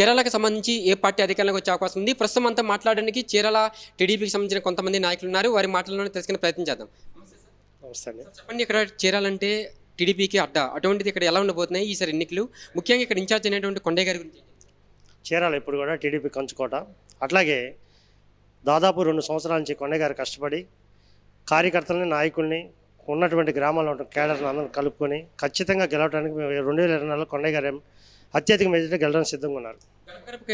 చీరాలకు సంబంధించి ఏ పార్టీ అధికారంలోకి వచ్చే అవకాశం ఉంది? ప్రస్తుతం అంతా మాట్లాడడానికి చీరాల టీడీపీకి సంబంధించిన కొంతమంది నాయకులు ఉన్నారు వారి మాటలను తెలుసుకునే ప్రయత్నం చేద్దాం. చెప్పండి ఇక్కడ చీరాలంటే టీడీపీకి అడ్డ? అటువంటిది ఇక్కడ ఎలా ఉండబోతున్నాయి ఈసారి ఎన్నికలు? ముఖ్యంగా ఇక్కడ ఇన్ఛార్జ్ అయినటువంటి కొండే గారి గురించి చీరాల ఇప్పుడు కూడా టీడీపీ కంచుకోట. అట్లాగే దాదాపు రెండు సంవత్సరాల నుంచి కొండగారు కష్టపడి కార్యకర్తలని నాయకుల్ని ఉన్నటువంటి గ్రామాల్లో ఉన్న కేడర్ని అందరూ కలుపుకొని ఖచ్చితంగా గెలవడానికి మేము రెండు వేల ఇరవై నాలుగులో కొండయ్య గారు అత్యధిక మెజార్టీ గెలవడానికి సిద్ధంగా ఉన్నారు.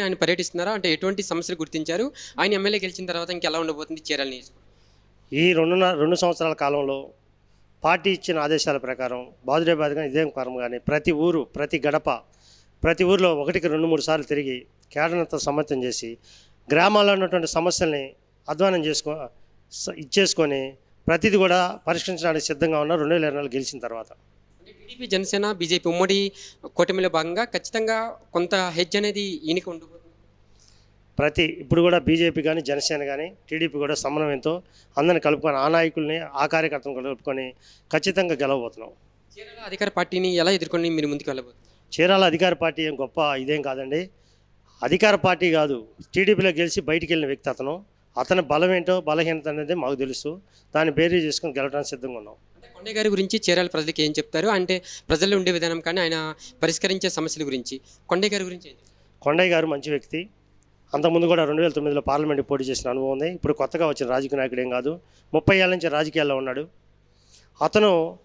ఆయన పర్యటిస్తున్నారా? అంటే ఎటువంటి సమస్యలు గుర్తించారు? ఆయన ఎమ్మెల్యే గెలిచిన తర్వాత ఇంకెలా ఉండబోతుంది చీరాల నియోజకవర్గం? ఈ రెండున్నర రెండు సంవత్సరాల కాలంలో పార్టీ ఇచ్చిన ఆదేశాల ప్రకారం బాదుడే బాదుగా ఇదేం కర్మ కానీ ప్రతి ఊరు ప్రతి గడప ప్రతి ఊరిలో ఒకటికి రెండు మూడు సార్లు తిరిగి కేడనంతా సమ్మతం చేసి గ్రామాల్లో ఉన్నటువంటి సమస్యల్ని అధ్వానం చేసుకో ఇచ్చేసుకొని ప్రతిదీ కూడా పరిష్కరించడానికి సిద్ధంగా ఉన్న రెండు వేల ఇరవై నాలుగు గెలిచిన తర్వాత. టీడీపీ జనసేన బీజేపీ ఉమ్మడి కూటమిలో భాగంగా ఖచ్చితంగా కొంత హెడ్జ్ అనేది ఈయనకి ఉండబోతుంది ప్రతి ఇప్పుడు కూడా బీజేపీ కానీ జనసేన కానీ టీడీపీ కూడా సమన్వయంతో అందరిని కలుపుకొని ఆ నాయకుల్ని ఆ కార్యకర్తలను కలుపుకొని ఖచ్చితంగా గెలవబోతున్నాం. చీరాల అధికార పార్టీని ఎలా ఎదుర్కొని మీరు ముందుకు వెళ్ళబోతున్నారు? చీరాల అధికార పార్టీ ఏం గొప్ప ఇదేం కాదండి. అధికార పార్టీ కాదు. టీడీపీలో గెలిచి బయటికి వెళ్ళిన వ్యక్తి అతను. అతని బలం ఏంటో బలహీనత అనేది మాకు తెలుసు. దాన్ని బేరీ చేసుకొని గెలవడానికి సిద్ధంగా ఉన్నాం. అంటే కొండే గారి గురించి చీరాల ప్రజలకు ఏం చెప్తారు? అంటే ప్రజల్లో ఉండే విధానం కానీ ఆయన పరిష్కరించే సమస్యల గురించి. కొండే గారి గురించి? కొండయ్య గారు మంచి వ్యక్తి. అంతకుముందు కూడా రెండు వేల తొమ్మిదిలో పార్లమెంట్ పోటీ చేసిన అనుభవం ఉంది. ఇప్పుడు కొత్తగా వచ్చిన రాజకీయ నాయకుడు ఏం కాదు. ముప్పై ఏళ్ళ నుంచి రాజకీయాల్లో ఉన్నాడు. అతను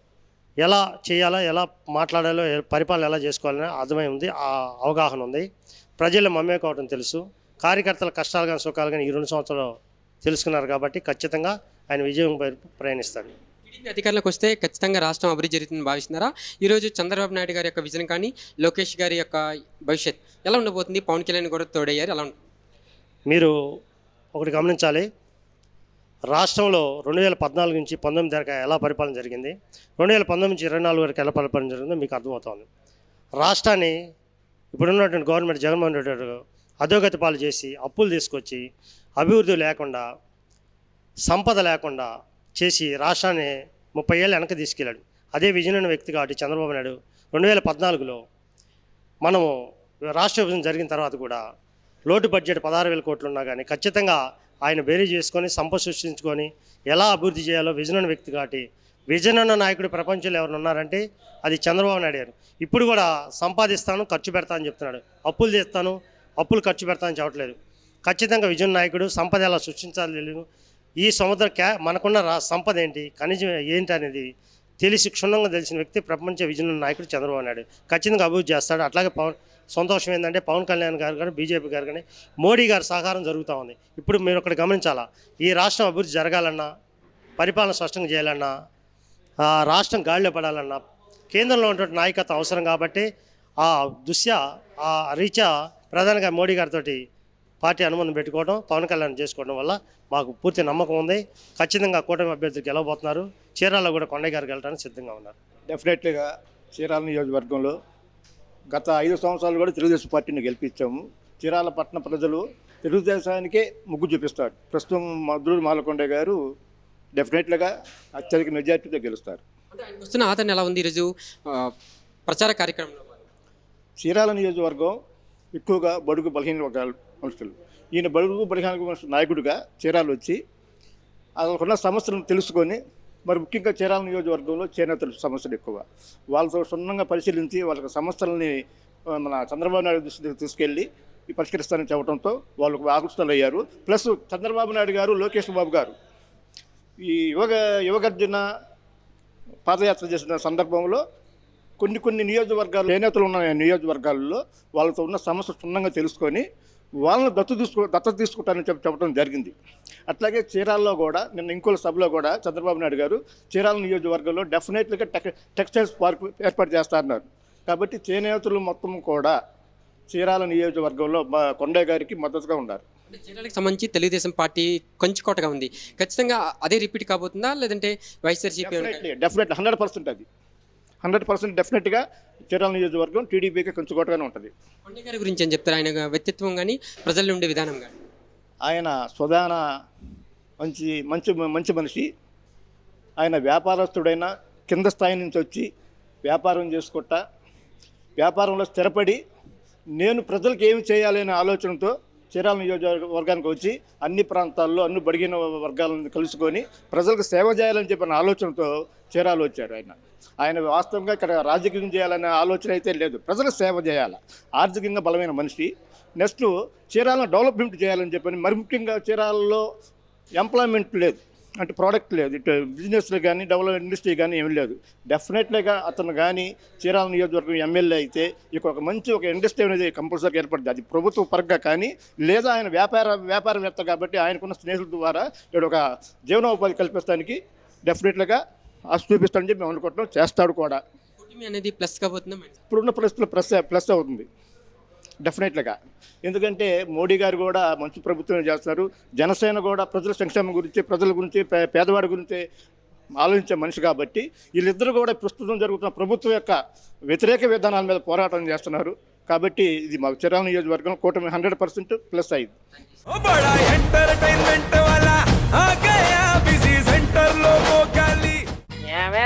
ఎలా చేయాలా ఎలా మాట్లాడాలో పరిపాలన ఎలా చేసుకోవాలని అర్థమై ఉంది. ఆ అవగాహన ఉంది. ప్రజలు మమ్మేకోవడం తెలుసు. కార్యకర్తల కష్టాలు కానీ సుఖాలు కానీ ఈ రెండు సంవత్సరాలు తెలుసుకున్నారు కాబట్టి ఖచ్చితంగా ఆయన విజయం ప్రయాణిస్తాడు. టీడీపీ అధికారంలోకి వస్తే ఖచ్చితంగా రాష్ట్రం అభివృద్ధి జరుగుతుందని భావిస్తున్నారా? ఈరోజు చంద్రబాబు నాయుడు గారి యొక్క విజన్ కానీ లోకేష్ గారి యొక్క భవిష్యత్ ఎలా ఉండబోతుంది? పవన్ కళ్యాణ్ కూడా తోడయ్యారు. ఎలా మీరు ఒకటి గమనించాలి. రాష్ట్రంలో రెండు వేల పద్నాలుగు నుంచి పంతొమ్మిది వరకు ఎలా పరిపాలన జరిగింది? రెండు వేల పంతొమ్మిది నుంచి ఇరవై నాలుగు వరకు ఎలా పరిపాలన జరిగిందో మీకు అర్థమవుతోంది. రాష్ట్రాన్ని ఇప్పుడున్నటువంటి గవర్నమెంట్ జగన్మోహన్ రెడ్డి గారు అధోగతి పాలు చేసి అప్పులు తీసుకొచ్చి అభివృద్ధి లేకుండా సంపద లేకుండా చేసి రాష్ట్రాన్ని ముప్పై ఏళ్ళు వెనక తీసుకెళ్ళాడు. అదే విజయనగరం వ్యక్తి కాబట్టి చంద్రబాబు నాయుడు రెండు వేల పద్నాలుగులో మనము రాష్ట్ర విభజన జరిగిన తర్వాత కూడా లోటు బడ్జెట్ పదహారు వేల కోట్లు ఉన్నా కానీ ఖచ్చితంగా ఆయన బేరీ చేసుకొని సంపద సృష్టించుకొని ఎలా అభివృద్ధి చేయాలో విజన్ వ్యక్తి కాబట్టి విజయనన్న నాయకుడు ప్రపంచంలో ఎవరు ఉన్నారంటే అది చంద్రబాబు నాయుడు గారు. ఇప్పుడు కూడా సంపాదిస్తాను ఖర్చు పెడతానని చెప్తున్నాడు. అప్పులు తీస్తాను అప్పులు ఖర్చు పెడతానని చెప్పట్లేదు. ఖచ్చితంగా విజయ నాయకుడు సంపద ఎలా సృష్టించాలి తెలియదు ఈ సముద్ర క్యా మనకున్న రా సంపద ఏంటి? ఖనిజం ఏంటి అనేది తెలిసి క్షుణ్ణంగా తెలిసిన వ్యక్తి ప్రపంచ విజయన నాయకుడు చంద్రబాబు నాయుడు. ఖచ్చితంగా అభివృద్ధి చేస్తాడు. అట్లాగే పవన్ సంతోషం ఏంటంటే పవన్ కళ్యాణ్ గారు కానీ బీజేపీ గారు కానీ మోడీ గారి సహకారం జరుగుతూ ఉంది. ఇప్పుడు మీరు ఒకటి గమనించాలా? ఈ రాష్ట్రం అభివృద్ధి జరగాలన్నా పరిపాలన స్పష్టంగా చేయాలన్నా ఆ రాష్ట్రం గాడిలో పడాలన్నా కేంద్రంలో ఉన్నటువంటి నాయకత్వం అవసరం కాబట్టి ఆ దుశ్య ఆ రీత్యా ప్రధానంగా మోడీ గారితో పార్టీ అనుబంధం పెట్టుకోవడం పవన్ కళ్యాణ్ చేసుకోవడం వల్ల మాకు పూర్తి నమ్మకం ఉంది. ఖచ్చితంగా కూటమి అభ్యర్థికి గెలవబోతున్నారు. చీరాల్లో కూడా కొండయ్య గారికి వెళ్ళడానికి సిద్ధంగా ఉన్నారు. డెఫినెట్లీగా చీరాల నియోజకవర్గంలో గత ఐదు సంవత్సరాలు కూడా తెలుగుదేశం పార్టీని గెలిపించాము. చీరాల పట్టణ ప్రజలు తెలుగుదేశానికే ముగ్గు చూపిస్తారు. ప్రస్తుతం మధురు మాలకొండ గారు డెఫినెట్లీగా అత్యధిక మెజార్టీతో గెలుస్తారు. వస్తున్న ఆదరణ ఎలా ఉంది ఈరోజు? ప్రచార కార్యక్రమంలో చీరాల నియోజకవర్గం ఎక్కువగా బడుగు బలహీన మనుషులు. ఈయన బడుగు బలహీన నాయకుడిగా చీరాలు వచ్చి వాళ్ళకున్న సమస్యలను తెలుసుకొని మరి ముఖ్యంగా చీరాల నియోజకవర్గంలో చేనేతల సమస్యలు ఎక్కువ. వాళ్ళతో క్షుణ్ణంగా పరిశీలించి వాళ్ళకి సమస్యలని మన చంద్రబాబు నాయుడు దృష్టికి తీసుకెళ్ళి పరిష్కరిస్తానని చెప్పడంతో వాళ్ళు ఆకృష్టులు అయ్యారు. ప్లస్ చంద్రబాబు నాయుడు గారు లోకేష్ బాబు గారు. ఈ యువగ యువగర్జన పాదయాత్ర చేసిన సందర్భంలో కొన్ని కొన్ని నియోజకవర్గాలు చేనేతలు ఉన్న నియోజకవర్గాల్లో వాళ్ళతో ఉన్న సమస్య క్షుణ్ణంగా తెలుసుకొని వాళ్ళని దత్తు తీసుకో దత్తత తీసుకుంటానని చెప్పి చెప్పడం జరిగింది. అట్లాగే చీరాల్లో కూడా నిన్న ఇంకోల సభలో కూడా చంద్రబాబు నాయుడు గారు చీరాల నియోజకవర్గంలో డెఫినెట్లీగా టెక్ టెక్స్టైల్స్ పార్క్ ఏర్పాటు చేస్తారన్నారు. కాబట్టి చేనేతలు మొత్తం కూడా చీరాల నియోజకవర్గంలో మా కొండయ్య గారికి మద్దతుగా ఉన్నారు. చీరాలకు సంబంధించి తెలుగుదేశం పార్టీ కొంచుకోటగా ఉంది. ఖచ్చితంగా అదే రిపీట్ కాబోతుందా? లేదంటే వైఎస్ఆర్సీపీ డెఫినెట్లీ హండ్రెడ్ పర్సెంట్ అది. హండ్రెడ్ పర్సెంట్ డెఫినెట్గా చీరాల నియోజకవర్గం టీడీపీకి కొంచుకోటగానే ఉంటుంది. కొండే గారి గురించి ఏం చెప్తారు? ఆయన వ్యక్తిత్వం కానీ ప్రజల్లో ఉండే విధానం కానీ ఆయన స్వదాన మంచి మంచి మంచి మనిషి. ఆయన వ్యాపారస్తుడైన కింద స్థాయి నుంచి వచ్చి వ్యాపారం చేసుకుంటా వ్యాపారంలో స్థిరపడి నేను ప్రజలకు ఏమి చేయాలి అనే ఆలోచనతో చీరాల నియోజకవర్గానికి వచ్చి అన్ని ప్రాంతాల్లో అన్ని బడిగిన వర్గాలను కలుసుకొని ప్రజలకు సేవ చేయాలని చెప్పిన ఆలోచనతో చీరాలు వచ్చారు ఆయన. ఆయన వాస్తవంగా ఇక్కడ రాజకీయం చేయాలనే ఆలోచన అయితే లేదు. ప్రజలకు సేవ చేయాలి. ఆర్థికంగా బలమైన మనిషి. నెక్స్ట్ చీరాలను డెవలప్మెంట్ చేయాలని చెప్పని మరి ముఖ్యంగా చీరాలలో ఎంప్లాయ్మెంట్ లేదు. అంటే ప్రోడక్ట్ లేదు. ఇటు బిజినెస్లో కానీ డెవలప్ ఇండస్ట్రీ కానీ ఏమీ లేదు. డెఫినెట్లీగా అతను కానీ చీరాల నియోజకవర్గం ఎమ్మెల్యే అయితే ఇక ఒక మంచి ఒక ఇండస్ట్రీ అనేది కంపల్సరీ ఏర్పడుతుంది అది ప్రభుత్వ పరంగా కానీ లేదా ఆయన వ్యాపార వ్యాపారవేత్త కాబట్టి ఆయనకున్న స్నేహితుల ద్వారా ఇక్కడ ఒక జీవనోపాధి కల్పించడానికి డెఫినెట్లీగా ఆశ చూపిస్తాడని చెప్పి మేము అనుకుంటున్నాం. చేస్తాడు కూడా. అనేది ప్లస్ కాబోతుందా ఇప్పుడున్న పరిస్థితుల్లో ప్లస్ ప్లస్ అవుతుంది. డెఫినెట్లుగా. ఎందుకంటే మోడీ గారు కూడా మంచి ప్రభుత్వం చేస్తున్నారు జనసేన కూడా ప్రజల సంక్షేమం గురించి ప్రజల గురించి పేదవాడి గురించి ఆలోచించే మనిషి కాబట్టి వీళ్ళిద్దరూ కూడా ప్రస్తుతం జరుగుతున్న ప్రభుత్వం యొక్క వ్యతిరేక విధానాల మీద పోరాటం చేస్తున్నారు. కాబట్టి ఇది మాకు చిరాల నియోజకవర్గం కూటమి హండ్రెడ్ పర్సెంట్ ప్లస్ అయింది.